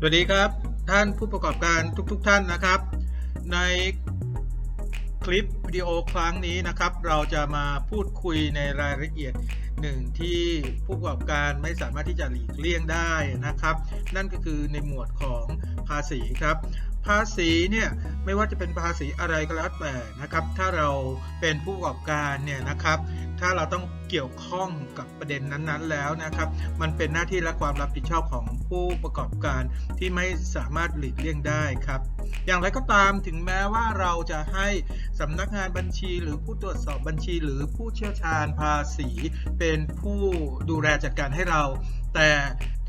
สวัสดีครับท่านผู้ประกอบการทุกๆทท่านนะครับ ในคลิปวิดีโอครั้งนี้นะครับ เราจะมาพูดคุยในรายละเอียดหนึ่งที่ผู้ประกอบการไม่สามารถที่จะหลีกเลี่ยงได้นะครับ นั่นก็คือในหมวดของภาษีครับ ภาษีเนี่ยไม่ว่าจะเป็นภาษีอะไรก็แล้วแต่นะครับ ถ้าเราเป็นผู้ประกอบการเนี่ยนะครับ ถ้าเราต้องเกี่ยวข้องกับประเด็นนั้นๆแล้วนะครับ มันเป็นหน้าที่และความรับผิดชอบของผู้ประกอบการที่ไม่สามารถหลีกเลี่ยงได้ครับ อย่างไรก็ตามถึงแม้ว่าเราจะให้สำนักงานบัญชีหรือผู้ตรวจสอบบัญชีหรือผู้เชี่ยวชาญภาษีเป็นผู้ดูแลจัดการให้เรา แต่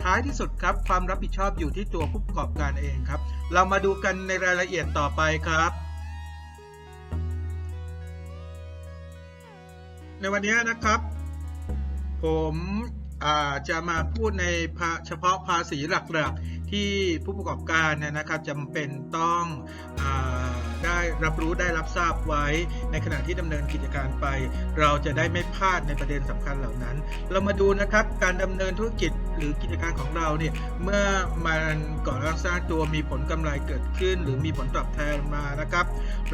ท้ายที่สุดครับความรับผิดชอบอยู่ที่ตัวผู้ประกอบการเองครับ เรามาดูกันในรายละเอียดต่อไปครับ ในวันนี้นะครับ ผมจะมาพูดในเฉพาะภาษีหลักๆ ที่ผู้ประกอบการเนี่ยนะครับจำเป็นต้องอได้รับรู้ได้รับทราบไว้ ในขณะที่ดำเนินกิจการไป เราจะได้ไม่พลาดในประเด็นสำคัญเหล่านั้น เรามาดูนะครับการดำเนินธุรกิจ หรือกิจการของเราเนี่ยเมื่อมันก่อร่างสร้างตัวมีผลกำไรเกิดขึ้น หรือมีผลตอบแทนมานะครับ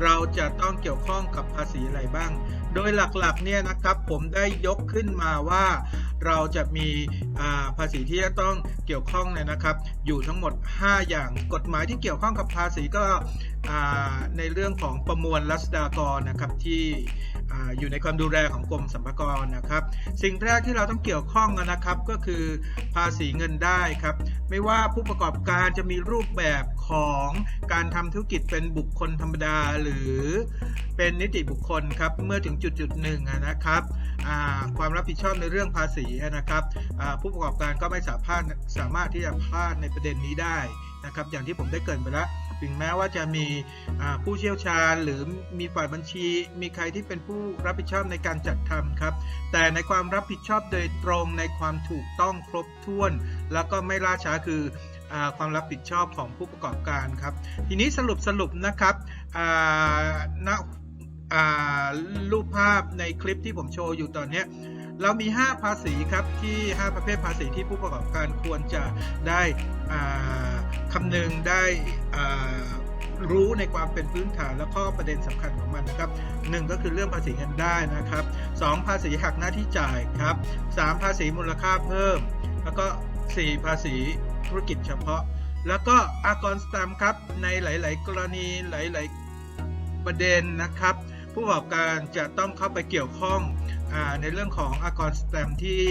เราจะต้องเกี่ยวข้องกับภาษีอะไรบ้าง โดยหลักๆเนี่ยนะครับผมได้ยกขึ้นมาว่าเราจะมีภาษีที่จะต้องเกี่ยวข้องเนี่ยนะครับ อยู่ทั้งหมด 5 อย่างกฎหมายที่เกี่ยวข้องกับภาษีก็ในเรื่องของประมวลรัษฎากรนะครับที่อยู่ในความดูแลของกรมสรรพากรนะครับ สิ่งแรกที่เราต้องเกี่ยวข้องนะครับก็คือภาษีเงินได้ครับ ไม่ว่าผู้ประกอบการจะมีรูปแบบของการทำธุรกิจเป็นบุคคลธรรมดาหรือเป็นนิติบุคคลครับ เมื่อถึงจุดจุดหนึ่งนะครับความรับผิดชอบในเรื่องภาษีนะครับผู้ประกอบการก็ไม่สามารถสามารถที่จะพลาดในประเด็นนี้ได้นะครับ อย่างที่ผมได้เกินไปแล้ว ถึงแม้ว่าจะมีผู้เชี่ยวชาญ หรือมีฝ่ายบัญชี มีใครที่เป็นผู้รับผิดชอบในการจัดทำครับ แต่ในความรับผิดชอบโดยตรงในความถูกต้องครบถ้วน แล้วก็ไม่ล่าช้าคือความรับผิดชอบของผู้ประกอบการครับ ทีนี้สรุปสรุปนะครับณรูปภาพในคลิปที่ผมโชว์อยู่ตอนนี้ เรามี 5 ภาษีครับที่ 5 ประเภทภาษีที่ผู้ประกอบการควรจะได้คำนึงได้รู้ในความเป็นพื้นฐานและข้อประเด็นสำคัญของมันนะครับ 1 ก็คือเรื่องภาษีเงินได้นะครับ 2 ภาษีหักหน้าที่จ่ายครับ 3 ภาษีมูลค่าเพิ่ม แล้วก็ 4 ภาษีธุรกิจเฉพาะ แล้วก็อากรสแตมครับในหลาย ๆ กรณีหลาย ๆ ประเด็นนะครับ ผู้ประกอบการจะต้องเข้าไปเกี่ยวข้อง ในเรื่องของอากรสแตมที่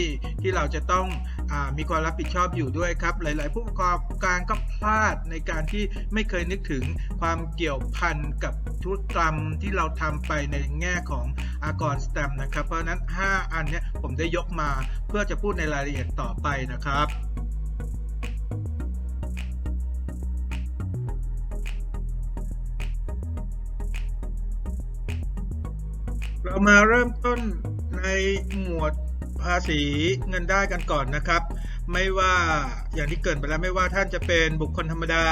ที่เราจะต้องอมีความรับผิดชอบอยู่ด้วยครับ หลาย ๆ ผู้ประกอบการก็พลาดในการที่ไม่เคยนึกถึงความเกี่ยวพันกับธุรกรรมที่เราทำไปในแง่ของอากรสแตมนะครับ เพราะนั้น 5 อันนี้ผมได้ยกมาเพื่อจะพูดในรายละเอียดต่อไปนะครับ เรามาเริ่มต้นในหมวดภาษีเงินได้กันก่อนนะครับ ไม่ว่าอย่างที่เกิดไปแล้วไม่ว่าท่านจะเป็นบุคคลธรรมดา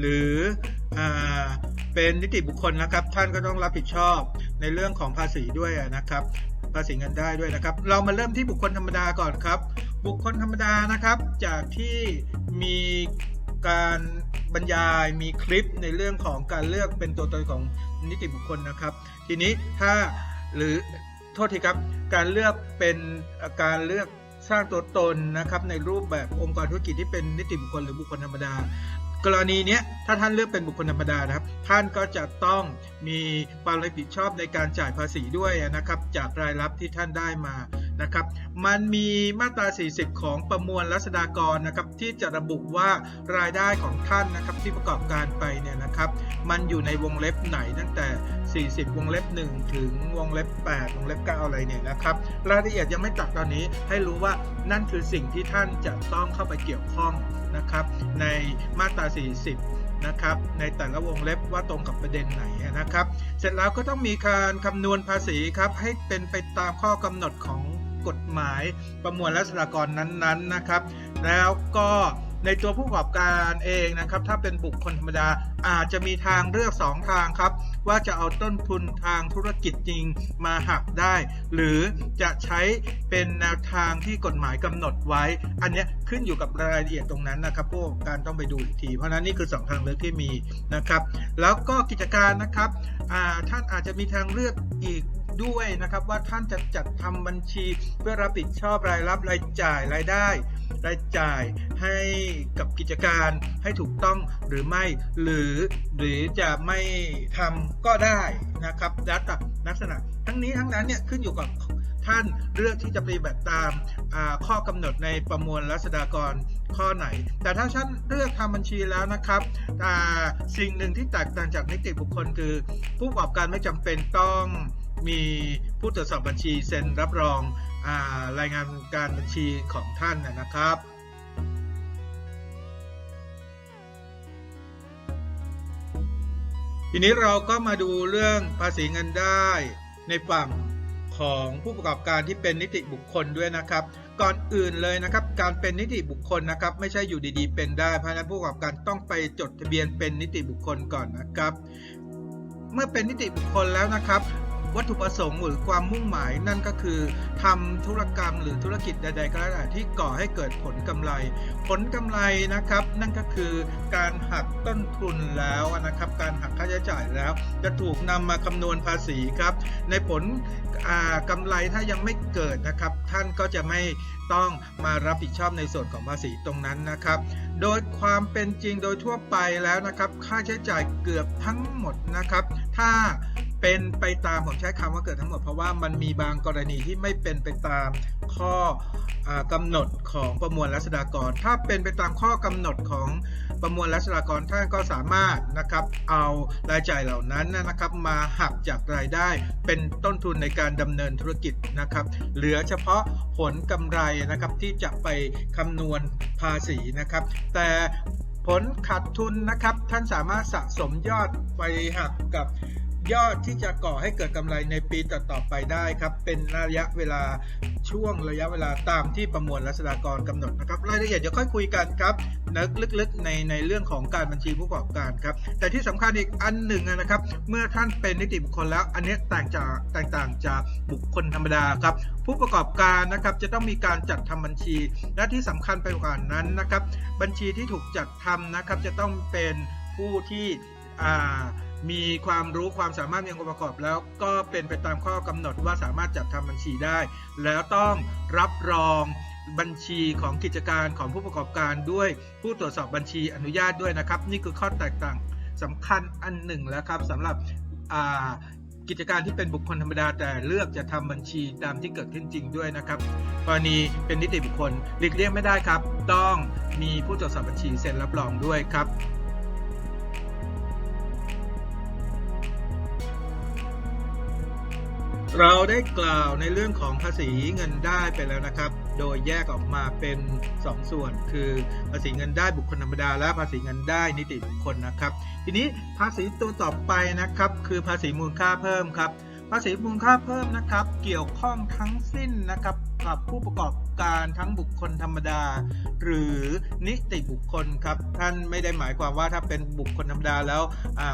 หรืออเป็นนิติบุคคลนะครับ ท่านก็ต้องรับผิดชอบในเรื่องของภาษีด้วยนะครับ ภาษีเงินได้ด้วยนะครับ เรามาเริ่มที่บุคคลธรรมดาก่อนครับ บุคคลธรรมดานะครับ จากที่มีการบรรยายมีคลิปในเรื่องของการเลือกเป็นตัวตนของนิติบุคคลนะครับ ทีนี้ถ้า หรือโทษทีครับ การเลือกเป็นการเลือกสร้างตัวตนนะครับในรูปแบบองค์กรธุรกิจที่เป็นนิติบุคคลหรือบุคคลธรรมดา กรณีนี้ถ้าท่านเลือกเป็นบุคคลธรรมดานะครับ ท่านก็จะต้องมีความรับผิดชอบในการจ่ายภาษีด้วยนะครับ จากรายรับที่ท่านได้มานะครับ มันมีมาตรา 40 ของประมวลรัษฎากรนะครับที่จะระบุว่ารายได้ของท่านนะครับที่ประกอบการไปเนี่ยนะครับ มันอยู่ในวงเล็บไหนตั้งแต่ 40 วงเล็บ 1 ถึงวงเล็บ 8 วงเล็บ 9 อะไรเนี่ยนะครับ รายละเอียดยังไม่ตัดตอนนี้ให้รู้ว่านั่นคือสิ่งที่ท่านจะต้องเข้าไปเกี่ยวข้องนะครับ ในมาตรา 40 นะครับ ในแต่ละวงเล็บว่าตรงกับประเด็นไหนนะครับ เสร็จแล้วก็ต้องมีการคำนวณภาษีครับ ให้เป็นไปตามข้อกำหนดของกฎหมายประมวลรัษฎากรนั้นๆนะครับ แล้วก็ ในตัวผู้ประกอบการเองนะครับ ถ้าเป็นบุคคลธรรมดาอาจจะมีทางเลือก 2 ทางครับ ว่าจะเอาต้นทุนทางธุรกิจจริงมาหักได้ หรือจะใช้เป็นแนวทางที่กฎหมายกำหนดไว้ อันนี้ขึ้นอยู่กับรายละเอียดตรงนั้นนะครับผู้ประกอบการต้องไปดูอีกทีเพราะนั้นนี่คือ 2 ทางเลือกที่มีนะครับ แล้วก็กิจการนะครับท่านอาจจะมีทางเลือกอีก ด้วยนะครับว่าท่านจะจัดทำบัญชีเพื่อรับผิดชอบรายรับรายจ่ายรายได้ รายจ่ายให้กับกิจการให้ถูกต้องหรือไม่ หรือหรือจะไม่ทำก็ได้นะครับแล้วแต่ลักษณะ ทั้งนี้ทั้งนั้นเนี่ยขึ้นอยู่กับท่านเลือกที่จะปฏิบัติตามาข้อกำหนดในประมวลรัษฎากรข้อไหน แต่ถ้าท่านเลือกทำบัญชีแล้วนะครับสิ่งหนึ่งที่แตกต่างจากนิติบุคคลคือ ผู้ประกอบการไม่จำเป็นต้อง มีผู้ตรวจสอบบัญชีเซ็นรับรองอารายงานการบัญชีของท่านนะครับทีนี้เราก็มาดูเรื่องภาษีเงินได้ในฝั่งของผู้ประกอบการที่เป็นนิติบุคคลด้วยนะครับ ก่อนอื่นเลยนะครับ การเป็นนิติบุคคลนะครับ ไม่ใช่อยู่ดีๆ เป็นได้เพราะฉะนั้นผู้ประกอบการต้องไปจดทะเบียนเป็นนิติบุคคลก่อนนะครับ เมื่อเป็นนิติบุคคลแล้วนะครับ วัตถุประสงค์หรือความมุ่งหมายนั่นก็คือทำธุรกรรมหรือธุรกิจใด ๆ ก็แล้วแต่ที่ก่อให้เกิดผลกำไร ผลกำไรนะครับ นั่นก็คือการหักต้นทุนแล้วนะครับ การหักค่าใช้จ่ายแล้ว จะถูกนำมาคำนวณภาษีครับ ในผลอ่ากำไรถ้ายังไม่เกิดนะครับ ท่านก็จะไม่ต้องมารับผิดชอบในส่วนของภาษีตรงนั้นนะครับ โดยความเป็นจริงโดยทั่วไปแล้วนะครับ ค่าใช้จ่ายเกือบทั้งหมดนะครับ ถ้า เป็นไปตามผมใช้คำว่าเกิดทั้งหมดเพราะว่ามันมีบางกรณีที่ไม่เป็นไปตามข้ออากำหนดของประมวลรัษฎากร ถ้าเป็นไปตามข้อกำหนดของประมวลรัษฎากรท่านก็สามารถนะครับเอารายจ่ายเหล่านั้นนะครับมาหักจากรายได้เป็นต้นทุนในการดำเนินธุรกิจนะครับ เหลือเฉพาะผลกำไรนะครับที่จะไปคำนวณภาษีนะครับ แต่ผลขาดทุนนะครับท่านสามารถสะสมยอดไปหักกับ ยอดที่จะก่อให้เกิดกำไรในปีต่อๆไปได้ครับ เป็นระยะเวลาช่วงระยะเวลาตามที่ประมวลรัษฎากรกำหนดนะครับ รายละเอียดเดี๋ยวค่อยคุยกันครับนึกลึกๆในในเรื่องของการบัญชีผู้ประกอบการครับ แต่ที่สำคัญอีกอันหนึ่งนะครับ เมื่อท่านเป็นนิติบุคคลแล้ว อันนี้แตกจากแตกต่างจากบุคคลธรรมดาครับ ผู้ประกอบการนะครับจะต้องมีการจัดทำบัญชี และที่สำคัญไปกว่านั้นนะครับ บัญชีที่ถูกจัดทำนะครับจะต้องเป็นผู้ที่อ่า มีความรู้ความสามารถมีองค์ประกอบ แล้วก็เป็นไปตามข้อกำหนดว่าสามารถจัดทำบัญชีได้ แล้วต้องรับรองบัญชีของกิจการของผู้ประกอบการด้วยผู้ตรวจสอบบัญชีอนุญาตด้วยนะครับ นี่คือข้อแตกต่างสำคัญอันหนึ่งแล้วครับสำหรับกิจการที่เป็นบุคคลธรรมดาแต่เลือกจะทำบัญชีตามที่เกิดขึ้นจริงด้วยนะครับกรณีเป็นนิติบุคคลหลีกเลี่ยงไม่ได้ครับ ต้องมีผู้ตรวจสอบบัญชีเซ็นรับรองด้วยครับ เราได้กล่าวในเรื่องของภาษีเงินได้ไปแล้วนะครับ โดยแยกออกมาเป็น 2 ส่วน คือภาษีเงินได้บุคคลธรรมดา และภาษีเงินได้นิติบุคคลนะครับ ทีนี้ภาษีตัวต่อไปนะครับ คือภาษีมูลค่าเพิ่มครับ ภาษีมูลค่าเพิ่มนะครับ เกี่ยวข้องทั้งสิ้นนะครับ กับผู้ประกอบการทั้งบุคคลธรรมดา หรือนิติบุคคลครับ ท่านไม่ได้หมายความว่าถ้าเป็นบุคคลธรรมดาแล้ว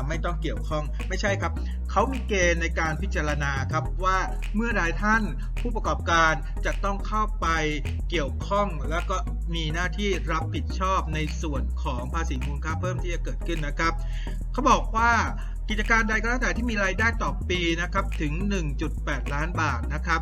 ไม่ต้องเกี่ยวข้องไม่ใช่ครับ เขามีเกณฑ์ในการพิจารณาครับว่าเมื่อใดท่านผู้ประกอบการจะต้องเข้าไปเกี่ยวข้อง แล้วก็มีหน้าที่รับผิดชอบในส่วนของภาษีมูลค่าเพิ่มที่จะเกิดขึ้นนะครับ เขาบอกว่ากิจการใดก็แล้วแต่ที่มีรายได้ต่อปีนะครับถึง 1.8 ล้านบาทนะครับ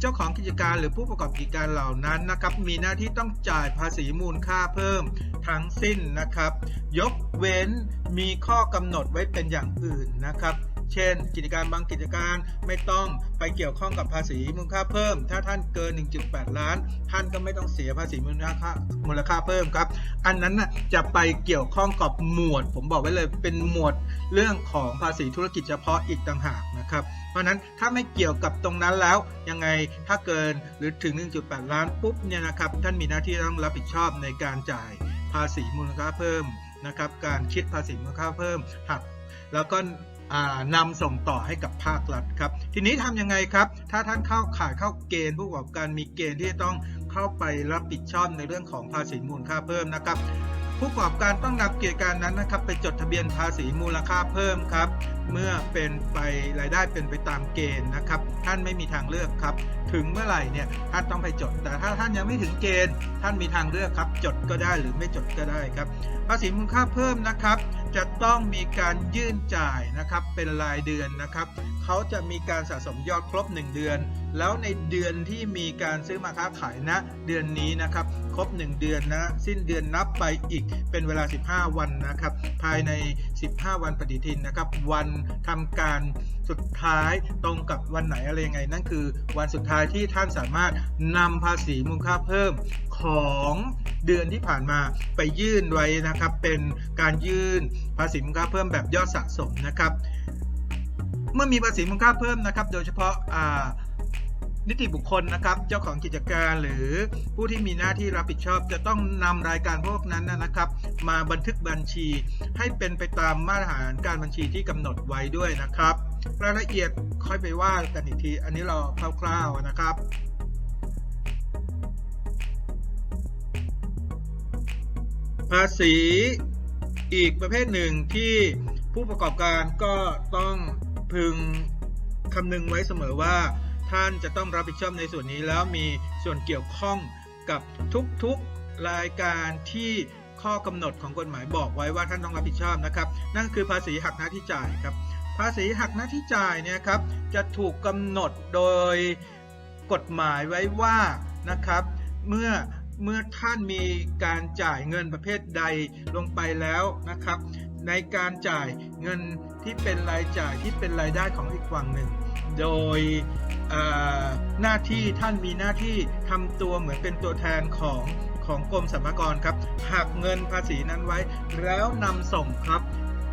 เจ้าของกิจการหรือผู้ประกอบกิจการเหล่านั้นนะครับ มีหน้าที่ต้องจ่ายภาษีมูลค่าเพิ่มทั้งสิ้นนะครับ ยกเว้นมีข้อกำหนดไว้เป็นอย่างอื่นนะครับ เช่น กิจการบางกิจการไม่ต้องไปเกี่ยวข้องกับภาษีมูลค่าเพิ่ม ถ้าท่านเกิน 1.8 ล้าน ท่านก็ไม่ต้องเสียภาษีมูลค่ามูลค่าเพิ่มครับ อันนั้นน่ะจะไปเกี่ยวข้องกับหมวด ผมบอกไว้เลยเป็นหมวดเรื่องของภาษีธุรกิจเฉพาะอีกต่างหากนะครับ เพราะนั้นถ้าไม่เกี่ยวกับตรงนั้นแล้วยังไงถ้าเกินหรือถึง 1.8 ล้านปุ๊บเนี่ยนะครับท่านมีหน้าที่ต้องรับผิดชอบในการจ่ายภาษีมูลค่าเพิ่มนะครับการคิดภาษีมูลค่าเพิ่มหักแล้วก็ นำส่งต่อให้กับภาครัฐครับทีนี้ทำยังไงครับ ถ้าท่านเข้าข่ายเข้าเกณฑ์ผู้ประกอบการมีเกณฑ์ที่จะต้องเข้าไปรับผิดชอบในเรื่องของภาษีมูลค่าเพิ่มนะครับ ผู้ประกอบการต้องนำกิจการนั้นนะครับไปจดทะเบียนภาษีมูลค่าเพิ่มครับ เมื่อเป็นไปรายได้เป็นไปตามเกณฑ์นะครับ ท่านไม่มีทางเลือกครับ ถึงเมื่อไหร่เนี่ยท่านต้องไปจด แต่ถ้าท่านยังไม่ถึงเกณฑ์ ท่านมีทางเลือกครับ จดก็ได้หรือไม่จดก็ได้ครับ ภาษีมูลค่าเพิ่มนะครับ จะต้องมีการยื่นจ่ายนะครับเป็นรายเดือนนะครับเขาจะมีการสะสมยอดครบ 1 เดือน แล้วในเดือนที่มีการซื้อมาค้าขายนะเดือนนี้นะครับครบ 1 เดือนนะสิ้นเดือนนับไปอีกเป็นเวลา 15 วันนะครับภายใน 15 วันปฏิทินนะครับวันทำการสุดท้ายตรงกับวันไหนอะไรยังไง นั่นคือวันสุดท้ายที่ท่านสามารถนำภาษีมูลค่าเพิ่มของเดือนที่ผ่านมาไปยื่นไว้นะครับเป็นการยื่นภาษีมูลค่าเพิ่มแบบยอดสะสมนะครับ เมื่อมีภาษีมูลค่าเพิ่มนะครับ โดยเฉพาะานิติบุคคลนะครับ เจ้าของกิจการหรือผู้ที่มีหน้าที่รับผิดชอบ จะต้องนำรายการพวกนั้นนะครับ มาบันทึกบัญชีให้เป็นไปตามมาตรฐานการบัญชีที่กำหนดไว้ด้วยนะครับ รายละเอียดค่อยไปว่ากันอีกที อันนี้เราคร่าวๆนะครับภาษี อีกประเภทหนึ่งที่ผู้ประกอบการก็ต้องพึงคำนึงไว้เสมอว่า ท่านจะต้องรับผิดชอบในส่วนนี้แล้วมีส่วนเกี่ยวข้องกับทุกๆรายการที่ข้อกำหนดของกฎหมายบอกไว้ว่าท่านต้องรับผิดชอบนะครับ นั่นคือภาษีหักหน้าที่จ่ายครับ ภาษีหักหน้าที่จ่ายเนี่ยครับจะถูกกำหนดโดยกฎหมายไว้ว่านะครับ เมื่อ เมื่อท่านมีการจ่ายเงินประเภทใดลงไปแล้วนะครับ ในการจ่ายเงินที่เป็นรายจ่ายที่เป็นรายได้ของอีกฝั่งหนึ่ง โดยหน้าที่ท่านมีหน้าที่ทำตัวเหมือนเป็นตัวแทนของของกรมสรรพากรครับหักเงินภาษีนั้นไว้ แล้วนำส่งครับ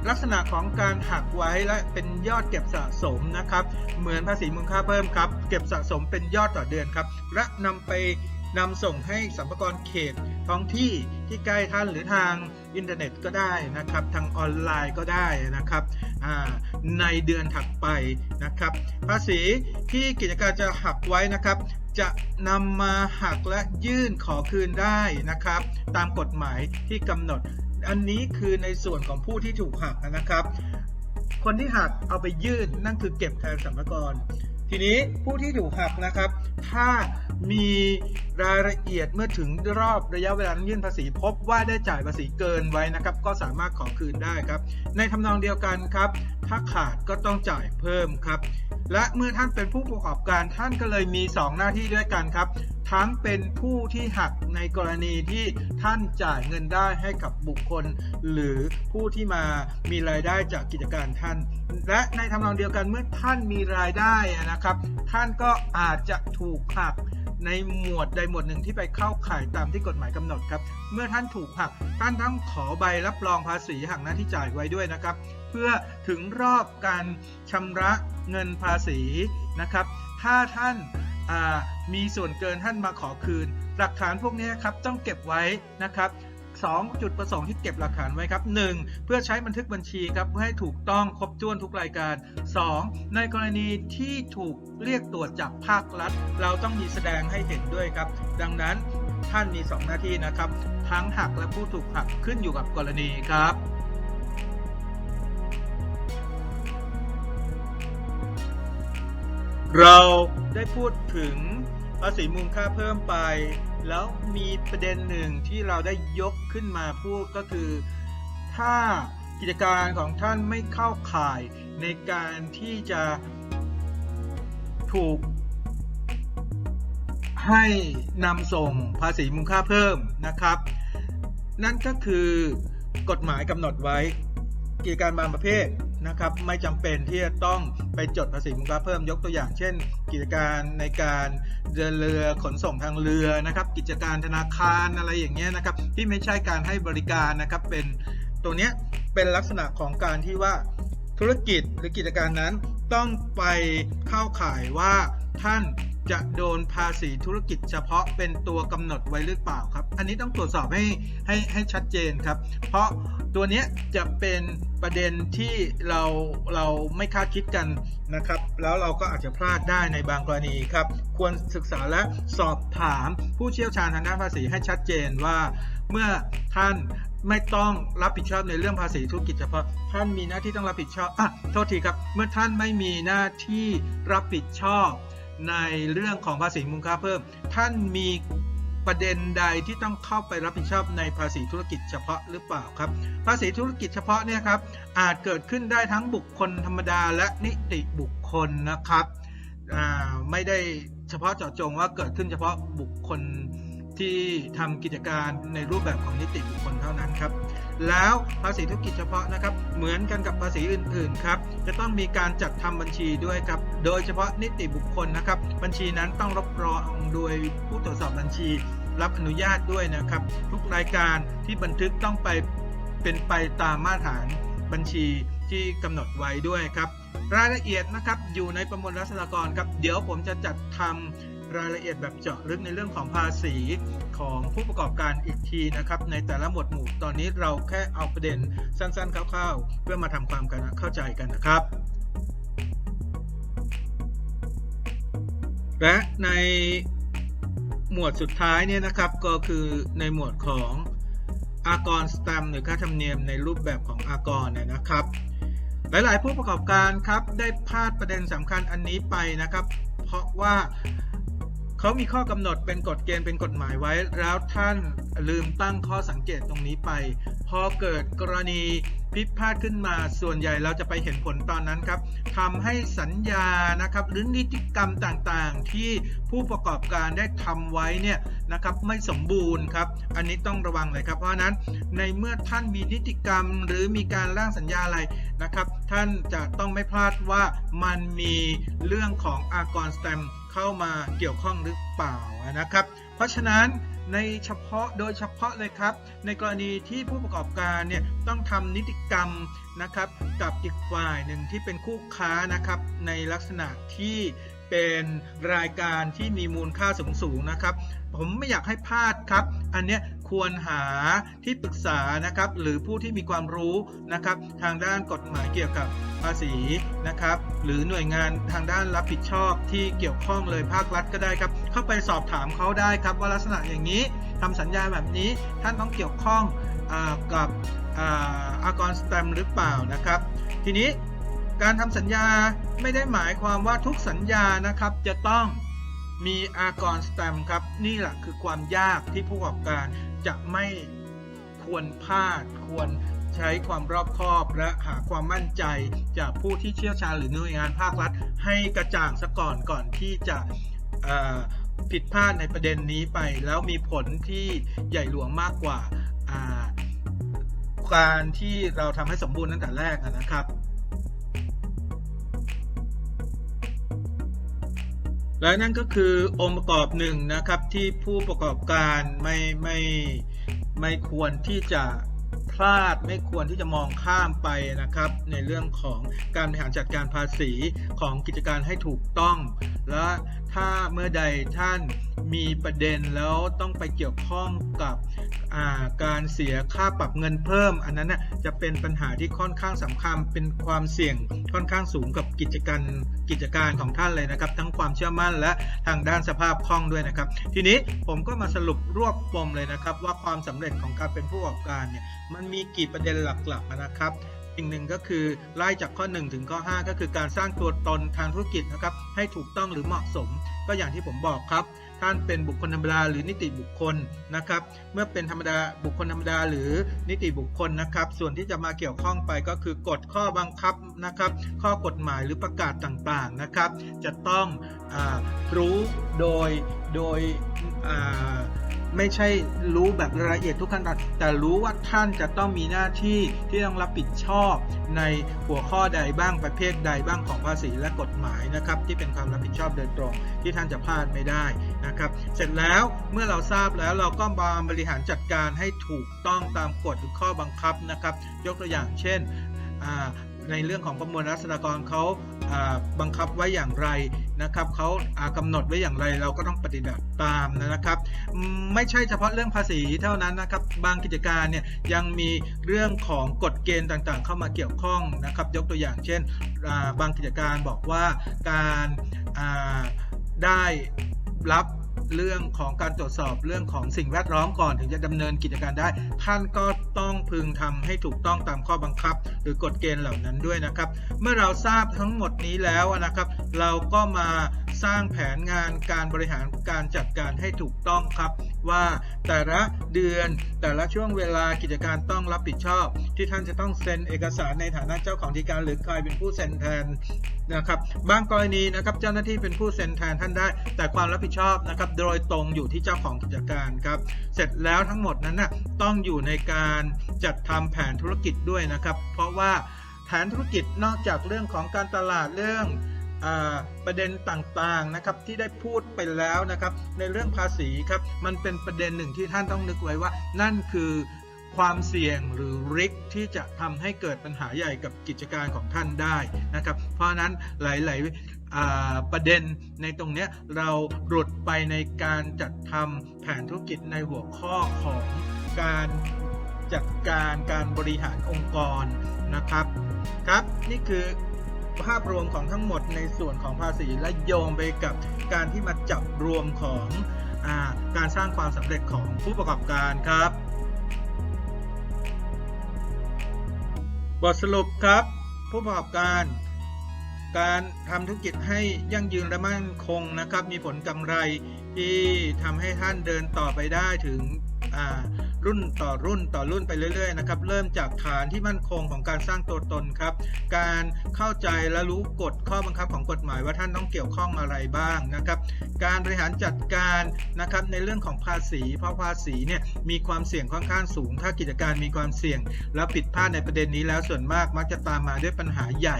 ลักษณะของการหักไว้และเป็นยอดเก็บสะสมนะครับ เหมือนภาษีมูลค่าเพิ่มครับ เก็บสะสมเป็นยอดต่อเดือนครับ และนำไป นำส่งให้สัมภากระเขตท้องที่ที่ใกล้ท่านหรือทางอินเทอร์เน็ตก็ได้นะครับ ทางออนไลน์ก็ได้นะครับในเดือนถัดไปนะครับ ภาษีที่กิจการจะหักไว้นะครับ จะนำมาหักและยื่นขอคืนได้นะครับ ตามกฎหมายที่กำหนด อันนี้คือในส่วนของผู้ที่ถูกหักนะครับ คนที่หักเอาไปยื่นนั่นคือเก็บแทนสัมภากระ ทีนี้ผู้ที่ถูกหักนะครับ ถ้ามีรายละเอียดเมื่อถึงรอบระยะเวลายื่นภาษี พบว่าได้จ่ายภาษีเกินไว้นะครับ ก็สามารถขอคืนได้ครับ ในทำนองเดียวกันครับ ถ้าขาดก็ต้องจ่ายเพิ่มครับ และเมื่อท่านเป็นผู้ประกอบการท่านก็เลยมี 2 หน้าที่ด้วยกันครับ ทั้งเป็นผู้ที่หักในกรณีที่ท่านจ่ายเงินได้ให้กับบุคคล หรือผู้ที่มามีรายได้จากกิจการท่าน และในทำนองเดียวกันเมื่อท่านมีรายได้นะครับ ท่านก็อาจจะถูกหักในหมวดใดหมวดหนึ่งที่ไปเข้าข่ายตามที่กฎหมายกำหนดครับ เมื่อท่านถูกหัก ท่านต้องขอใบรับรองภาษีหักหน้าที่จ่ายไว้ด้วยนะครับ เพื่อถึงรอบการชำระเงินภาษีนะครับ ถ้าท่านามีส่วนเกินท่านมาขอคืน หลักฐานพวกนี้ครับต้องเก็บไว้นะครับสองจุดประสงค์ที่เก็บหลักฐานไว้ครับ 1. เพื่อใช้บันทึกบัญชีครับเพื่อให้ถูกต้องครบถ้วนทุกรายการ 2. ในกรณีที่ถูกเรียกตรวจจากภาครัฐ เราต้องมีแสดงให้เห็นด้วยครับ ดังนั้นท่านมี 2 หน้าที่นะครับ ทั้งหักและผู้ถูกหักขึ้นอยู่กับกรณีครับ เราได้พูดถึงภาษีมูลค่าเพิ่มไป แล้วมีประเด็นหนึ่งที่เราได้ยกขึ้นมาพูดก็คือ ถ้ากิจการของท่านไม่เข้าข่ายในการที่จะถูก ให้นำส่งภาษีมูลค่าเพิ่มนะครับ นั่นก็คือกฎหมายกำหนดไว้กิจการบางประเภท นะครับไม่จำเป็นที่จะต้องไปจดภาษีมูลค่าเพิ่มยกตัวอย่าง เช่น กิจการในการเดินเรือขนส่งทางเรือนะครับ กิจการธนาคารอะไรอย่างเงี้ยนะครับ ที่ไม่ใช่การให้บริการนะครับเป็นตัวเนี้ยเป็นลักษณะของการที่ว่าธุรกิจหรือกิจการนั้นต้องไปเข้าข่ายว่าท่าน จะโดนภาษีธุรกิจเฉพาะเป็นตัวกำหนดไว้หรือเปล่าครับ อันนี้ต้องตรวจสอบให้ให้ให้ชัดเจนครับ เพราะตัวนี้จะเป็นประเด็นที่เราเราไม่คาดคิดกันนะครับ แล้วเราก็อาจจะพลาดได้ในบางกรณีครับ ควรศึกษาและสอบถามผู้เชี่ยวชาญทางด้านภาษีให้ชัดเจนว่าเมื่อท่านไม่ต้องรับผิดชอบในเรื่องภาษีธุรกิจเฉพาะท่านมีหน้าที่ต้องรับผิดชอบอะโทษทีครับ เมื่อท่านไม่มีหน้าที่รับผิดชอบ ในเรื่องของภาษีมูลค่าเพิ่ม ท่านมีประเด็นใดที่ต้องเข้าไปรับผิดชอบในภาษีธุรกิจเฉพาะหรือเปล่าครับ ภาษีธุรกิจเฉพาะเนี่ยครับอาจเกิดขึ้นได้ทั้งบุคคลธรรมดาและนิติบุคคลนะครับไม่ได้เฉพาะเจาะจงว่าเกิดขึ้นเฉพาะบุคคล ที่ทำกิจการในรูปแบบของนิติบุคคลเท่านั้นครับ แล้วภาษีธุรกิจเฉพาะนะครับ เหมือนกันกับภาษีอื่นๆครับจะต้องมีการจัดทำบัญชีด้วยครับ โดยเฉพาะนิติบุคคลนะครับ บัญชีนั้นต้องรับรองโดยผู้ตรวจสอบบัญชี รับอนุญาตด้วยนะครับ ทุกรายการที่บันทึกต้องไปเป็นไปตามมาตรฐานบัญชีที่กำหนดไว้ด้วยครับ รายละเอียดนะครับอยู่ในประมวลรัษฎากรครับ เดี๋ยวผมจะจัดทำ รายละเอียดแบบเจาะลึกในเรื่องของภาษีของผู้ประกอบการอีกทีนะครับ ในแต่ละหมวดหมู่ ตอนนี้เราแค่เอาประเด็นสั้นๆ คร่าวๆ เพื่อมาทำความกันเข้าใจกันนะครับ และในหมวดสุดท้ายเนี่ยนะครับก็คือในหมวดของอากรสแตมหรือค่าธรรมเนียมในรูปแบบของอากรเนี่ยนะครับ หลาย ๆ ผู้ประกอบการครับได้พลาดประเด็นสำคัญอันนี้ไปนะครับ เพราะว่า เขามีข้อกำหนดเป็นกฎเกณฑ์เป็นกฎหมายไว้ แล้วท่านลืมตั้งข้อสังเกตตรงนี้ไป พอเกิดกรณีพิพาทขึ้นมาส่วนใหญ่เราจะไปเห็นผลตอนนั้นครับทำให้สัญญานะครับหรือนิติกรรมต่างๆ ที่ผู้ประกอบการได้ทำไว้เนี่ยนะครับไม่สมบูรณ์ครับ อันนี้ต้องระวังเลยครับ เพราะฉะนั้นในเมื่อท่านมีนิติกรรม หรือมีการร่างสัญญาอะไรนะครับ ท่านจะต้องไม่พลาดว่ามันมีเรื่องของอากรสแตม เข้ามาเกี่ยวข้องหรือเปล่านะครับ เพราะฉะนั้นในเฉพาะโดยเฉพาะเลยครับ ในกรณีที่ผู้ประกอบการเนี่ยต้องทำนิติกรรมนะครับกับอีกฝ่ายหนึ่งที่เป็นคู่ค้านะครับในลักษณะที่เป็นรายการที่มีมูลค่าสูงสูงนะครับ ผมไม่อยากให้พลาดครับ อันเนี้ย ควรหาที่ปรึกษานะครับหรือผู้ที่มีความรู้นะครับทางด้านกฎหมายเกี่ยวกับภาษีนะครับหรือหน่วยงานทางด้านรับผิดชอบที่เกี่ยวข้องเลยภาครัฐก็ได้ครับ เข้าไปสอบถามเขาได้ครับ ว่าลักษณะอย่างนี้ทำสัญญาแบบนี้ท่านต้องเกี่ยวข้องอกับอากรสแตมหรือเปล่านะครับ ทีนี้การทำสัญญาไม่ได้หมายความว่าทุกสัญญานะครับจะต้อง มีอากรสแตมครับ นี่แหละคือความยากที่ผู้ประกอบการจะไม่ควรพลาด ควรใช้ความรอบคอบและหาความมั่นใจจากผู้ที่เชี่ยวชาญหรือหน่วยงานภาครัฐ ให้กระจ่างซะก่อนก่อนที่จะผิดพลาดในประเด็นนี้ไป แล้วมีผลที่ใหญ่หลวงมากกว่าการที่เราทำให้สมบูรณ์ตั้งแต่แรกนะครับ และนั่นก็คือองค์ประกอบหนึ่งนะครับที่ผู้ประกอบการไม่ไม่ไม่ควรที่จะพลาดไม่ควรที่จะมองข้ามไปนะครับ ในเรื่องของการบริหารจัดการภาษีของกิจการให้ถูกต้อง และ ถ้าเมื่อใดท่านมีประเด็นแล้วต้องไปเกี่ยวข้องกับาการเสียค่าปรับเงินเพิ่ม อันนั้นนะจะเป็นปัญหาที่ค่อนข้างสำคัญเป็นความเสี่ยงค่อนข้างสูงกับกิจการกิจการของท่านเลยนะครับ ทั้งความเชื่อมั่นและทางด้านสภาพคล่องด้วยนะครับ ทีนี้ผมก็มาสรุปรวบปมเลยนะครับ ว่าความสำเร็จของการเป็นผู้ประกอบการเนี่ยมันมีกี่ประเด็นหลักๆนะครับ สิ่งหนึ่งก็คือไล่จากข้อ 1 ถึงข้อ 5 ก็คือการสร้างตัวตนทางธุรกิจนะครับให้ถูกต้องหรือเหมาะสม ก็อย่างที่ผมบอกครับ ท่านเป็นบุคคลธรรมดาหรือนิติบุคคลนะครับ เมื่อเป็นธรรมดาบุคคลธรรมดาหรือนิติบุคคลนะครับ ส่วนที่จะมาเกี่ยวข้องไปก็คือกฎข้อบังคับนะครับ ข้อกฎหมายหรือประกาศต่างๆนะครับ จะต้องอรู้โดยโดย ไม่ใช่รู้แบบรายละเอียดทุกขั้นตอนแต่รู้ว่าท่านจะต้องมีหน้าที่ที่ต้องรับผิดชอบในหัวข้อใดบ้างประเภทใดบ้างของภาษีและกฎหมายนะครับที่เป็นความรับผิดชอบโดยตรง ที่ท่านจะพลาดไม่ได้นะครับ เสร็จแล้วเมื่อเราทราบแล้วเราก็มาบริหารจัดการให้ถูกต้องตามกฎหรือข้อบังคับนะครับ ยกตัวอย่างเช่น ในเรื่องของประมวลรัษฎากรเขาบังคับไว้อย่างไรนะครับเขาอ่ากำหนดไว้อย่างไรเราก็ต้องปฏิบัติตามนะครับ ไม่ใช่เฉพาะเรื่องภาษีเท่านั้นนะครับ บางกิจการเนี่ยยังมีเรื่องของกฎเกณฑ์ต่างๆ เข้ามาเกี่ยวข้องนะครับ ยกตัวอย่างเช่น บางกิจการบอกว่าการได้รับ เรื่องของการตรวจสอบเรื่องของสิ่งแวดล้อมก่อนถึงจะดำเนินกิจการได้ ท่านก็ต้องพึงทำให้ถูกต้องตามข้อบังคับ หรือกฎเกณฑ์เหล่านั้นด้วยนะครับ เมื่อเราทราบทั้งหมดนี้แล้วนะครับ เราก็มา สร้างแผนงานการบริหารการจัดการให้ถูกต้องครับ ว่าแต่ละเดือนแต่ละช่วงเวลากิจการต้องรับผิดชอบ ที่ท่านจะต้องเซ็นเอกสารในฐานะเจ้าของกิจการหรือใครเป็นผู้เซ็นแทนนะครับบางกรณีนะครับเจ้าหน้าที่เป็นผู้เซ็นแทนท่านได้ แต่ความรับผิดชอบนะครับโดยตรงอยู่ที่เจ้าของกิจการครับเสร็จแล้วทั้งหมดนั้นนะต้องอยู่ในการจัดทำแผนธุรกิจด้วยนะครับ เพราะว่าแผนธุรกิจนอกจากเรื่องของการตลาดเรื่อง ประเด็นต่างๆนะครับที่ได้พูดไปแล้วนะครับ ในเรื่องภาษีครับมันเป็นประเด็นหนึ่งที่ท่านต้องนึกไว้ว่า นั่นคือความเสี่ยงหรือริกที่จะทำให้เกิดปัญหาใหญ่กับกิจการของท่านได้นะครับ เพราะฉะนั้นหลายๆประเด็นในตรงนี้เราหลุดไปในการจัดทำแผนธุรกิจในหัวข้อของการจัดการการบริหารองค์กรนะครับ ครับนี่คือ ภาพรวมของทั้งหมดในส่วนของภาษีและโยงไปกับการที่มาจับรวมของอการสร้างความสำเร็จของผู้ประกอบการครับ บทสรุปครับ ผู้ประกอบการ การทำธุรกิจให้ยั่งยืนและมั่นคงนะครับ มีผลกำไรที่ทำให้ท่านเดินต่อไปได้ถึงอ่า รุ่นต่อรุ่นต่อรุ่นไปเรื่อยๆนะครับเริ่มจากฐานที่มั่นคงของการสร้างตัวตนครับ การเข้าใจและรู้กฎข้อบังคับของกฎหมายว่าท่านต้องเกี่ยวข้องอะไรบ้างนะครับการบริหารจัดการนะครับในเรื่องของภาษี เพราะภาษีเนี่ยมีความเสี่ยงค่อนข้างสูง ถ้ากิจการมีความเสี่ยง แล้วผิดพลาดในประเด็นนี้แล้วส่วนมากมักจะตามมาด้วยปัญหาใหญ่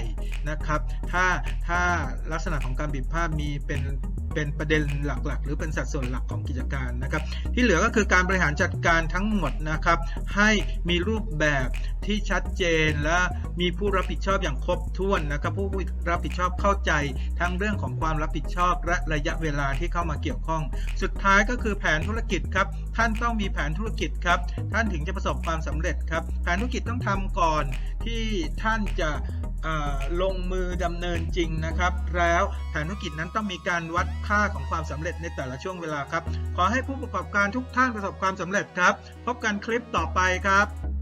นะครับ ถ้าถ้าลักษณะของการผิดพลาดมีเป็น เป็นประเด็นหลักๆ หรือเป็นสัดส่วนหลักของกิจการนะครับ ที่เหลือก็คือการบริหารจัดการทั้งหมดนะครับ ให้มีรูปแบบที่ชัดเจนและมีผู้รับผิดชอบอย่างครบถ้วนนะครับ ผู้รับผิดชอบเข้าใจทั้งเรื่องของความรับผิดชอบ และระยะเวลาที่เข้ามาเกี่ยวข้อง สุดท้ายก็คือแผนธุรกิจครับ ท่านต้องมีแผนธุรกิจครับ ท่านถึงจะประสบความสำเร็จครับ แผนธุรกิจต้องทำก่อน ที่ท่านจะลงมือดำเนินจริงนะครับ แล้วแผนธุรกิจนั้นต้องมีการวัดค่าของความสำเร็จในแต่ละช่วงเวลาครับ ขอให้ผู้ประกอบการทุกท่านประสบความสำเร็จครับ พบกันคลิปต่อไปครับ